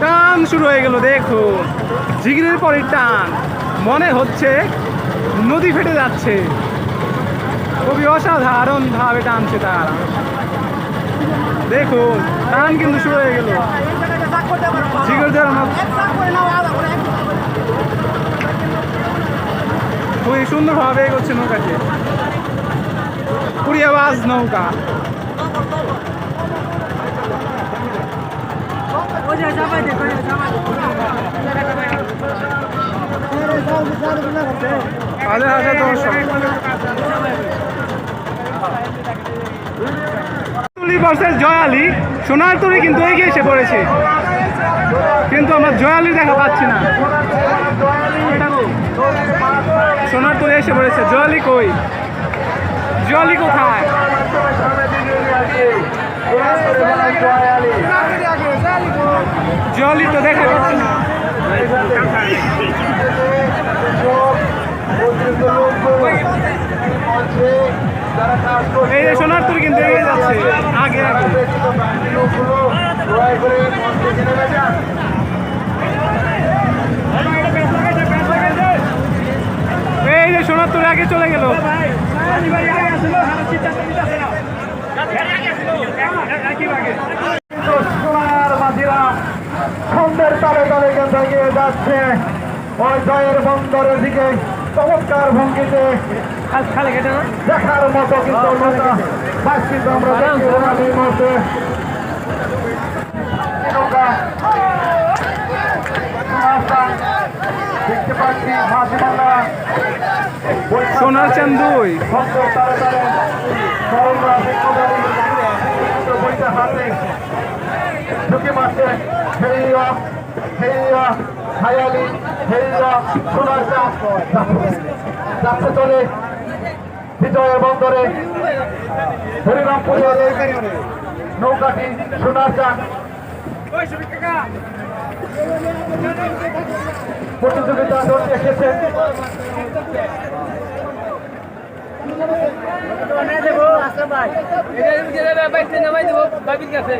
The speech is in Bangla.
টান শুরু হয়ে গেল দেখুন জিগিরের পরে টান। মনে হচ্ছে নদী ফেটে যাচ্ছে। খুবই অসাধারণ ভাবে টানছে তার। দেখুন, টান কিন্তু শুরু হয়ে গেল। জিগর দেওয়ার মতো খুবই সুন্দরভাবে এগোচ্ছে নৌকাটি। কুড়িয়াবাজ নৌকা। হাজার হাজার দর্শক তুলি ভার্সেস জয়ালি সোনার তুলি কিন্তু এগিয়ে এসে পড়েছে। কিন্তু আমরা জয়ালি দেখা পাচ্ছি না। সোনার তুলি এসে পড়েছে। জয়ালি কই? জয়ালি কোথায়? জয়ালি তো দেখা যাচ্ছে না এই যে সোনার তুলি কিন্তু আগে এই যে সোনার তুলি আগে চলে গেল। ছন্দের তালে তালে কিন্তু যাচ্ছে। ওই বন্দরের দিকে চমৎকার ভঙ্গিতে দেখার মতো কিন্তু বাস কিন্তু আমরা দেখতে এই মুহূর্তে। দেখতে পাচ্ছি মাঝিমালা সোনার চান্দুই হাতে ঢুকে মারছে। হেইয়া হেইয়া হায়ালি হেইয়া সোনার চাপ যাচ্ছে চলে বিজয় বন্দরে হরিরামপুরে নৌকাটি সোনার চাপ প্রতিযোগিতা এসেছেন নামাই দেবো বাবির কাছে